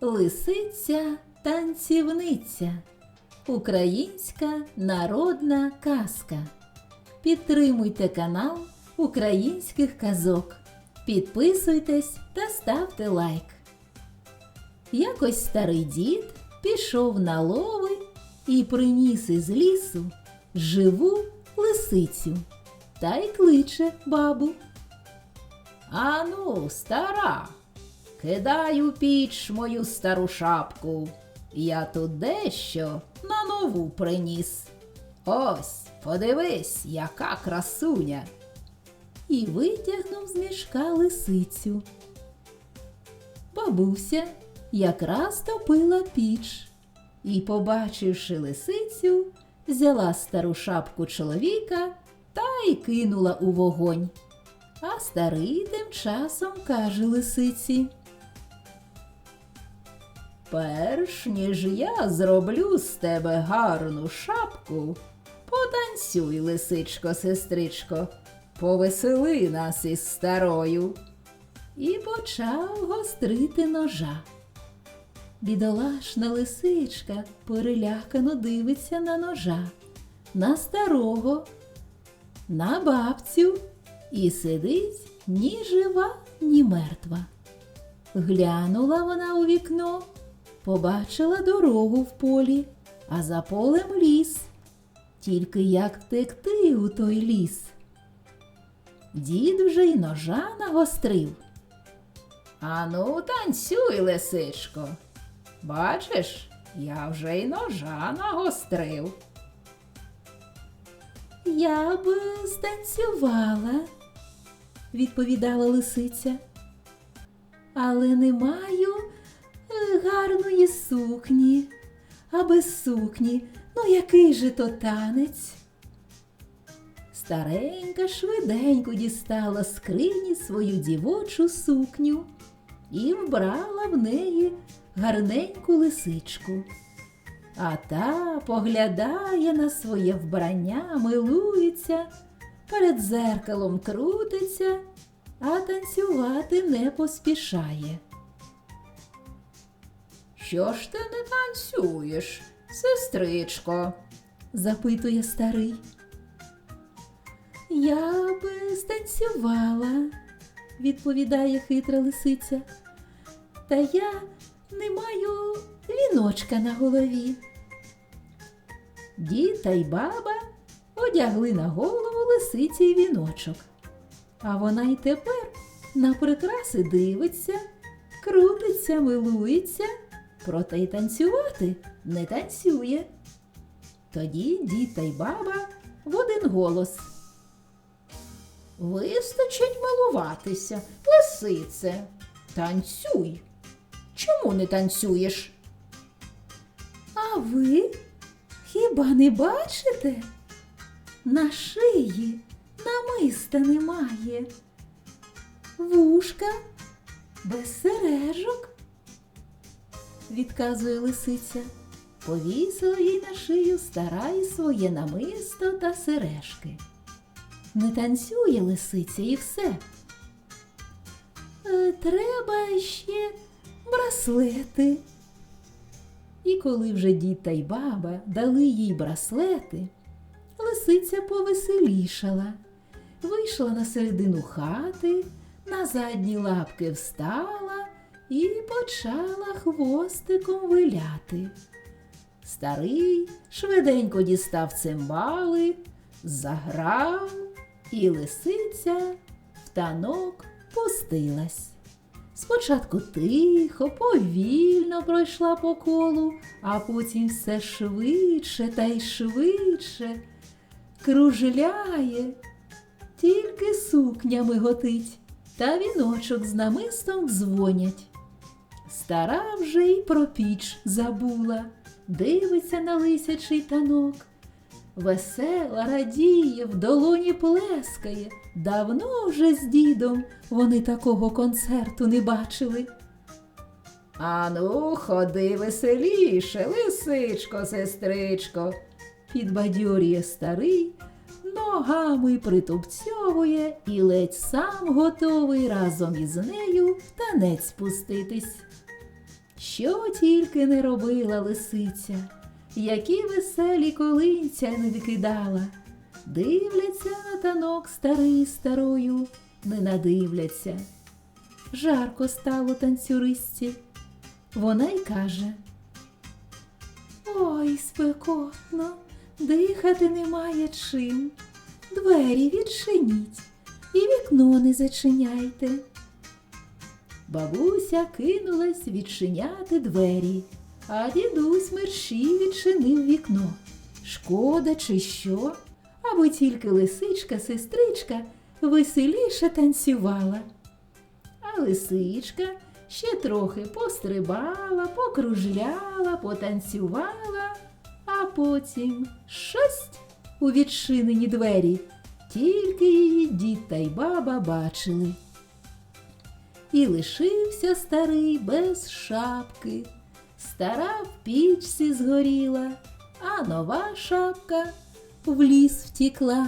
Лисиця танцівниця. Українська народна казка. Підтримуйте канал українських казок. Підписуйтесь та ставте лайк. Якось старий дід пішов на лови і приніс із лісу живу лисицю та й кличе бабу. Ану, стара, кидай у піч мою стару шапку. Я тут дещо на нову приніс. Ось, подивись, яка красуня. І витягнув з мішка лисицю. Бабуся якраз топила піч і, побачивши лисицю, взяла стару шапку чоловіка та й кинула у вогонь. А старий тим часом каже лисиці. Перш ніж я зроблю з тебе гарну шапку, потанцюй, лисичко, сестричко, повесели нас із старою. І почав гострити ножа. Бідолашна лисичка перелякано дивиться на ножа, на старого, на бабцю і сидить ні жива, ні мертва. Глянула вона у вікно, побачила дорогу в полі, а за полем ліс. Тільки як втекти у той ліс. Дід вже й ножа нагострив. Ану, танцюй, лисичко. Бачиш, я вже й ножа нагострив. Я б станцювала, відповідала лисиця. Але не маю гарної сукні. А без сукні, ну який же то танець? Старенька швиденько дістала скрині свою дівочу сукню і вбрала в неї гарненьку лисичку. А та поглядає на своє вбрання, милується, перед зеркалом крутиться, а танцювати не поспішає. Що ж ти не танцюєш, сестричко? запитує старий. Я би станцювала, відповідає хитра лисиця. Та я не маю віночка на голові. Дід та й баба одягли на голову лисиці й віночок. А вона й тепер на прикраси дивиться, крутиться, милується, проте й танцювати не танцює. Тоді дід й баба в один голос. Вистачить милуватися, лисице. Танцюй. Чому не танцюєш? А ви хіба не бачите? На шиї намиста немає. Вушка без сережок, відказує лисиця. Повісила їй на шию стара і своє намисто та сережки. Не танцює лисиця і все. «Е, Треба ще браслети. І коли вже дід та й баба дали їй браслети, лисиця повеселішала, вийшла на середину хати, на задні лапки встала і почала хвостиком виляти. Старий швиденько дістав цимбали, заграв, і лисиця в танок пустилась. Спочатку тихо, повільно пройшла по колу, а потім все швидше та й швидше кружляє, тільки сукня миготить, та віночок з намистом дзвонять. Стара вже й про піч забула, дивиться на лисячий танок. Весела радіє, в долоні плескає. Давно вже з дідом вони такого концерту не бачили. Ану, ходи веселіше, лисичко, сестричко, підбадьорює старий, ногами притупцьовує і ледь сам готовий разом із нею в танець пуститись. Що тільки не робила лисиця, які веселі колинця не викидала. Дивляться на танок старий старою, не надивляться. Жарко стало танцюристці. Вона й каже. Ой, спекотно, дихати немає чим. Двері відчиніть і вікно не зачиняйте. Бабуся кинулась відчиняти двері, а дідусь мерщій відчинив вікно. Шкода, чи що, аби тільки лисичка, сестричка веселіше танцювала. А лисичка ще трохи пострибала, покружляла, потанцювала, а потім шость у відчинені двері. Тільки її дід та й баба бачили. І лишився старий без шапки. Стара в пічці згоріла, а нова шапка в ліс втікла.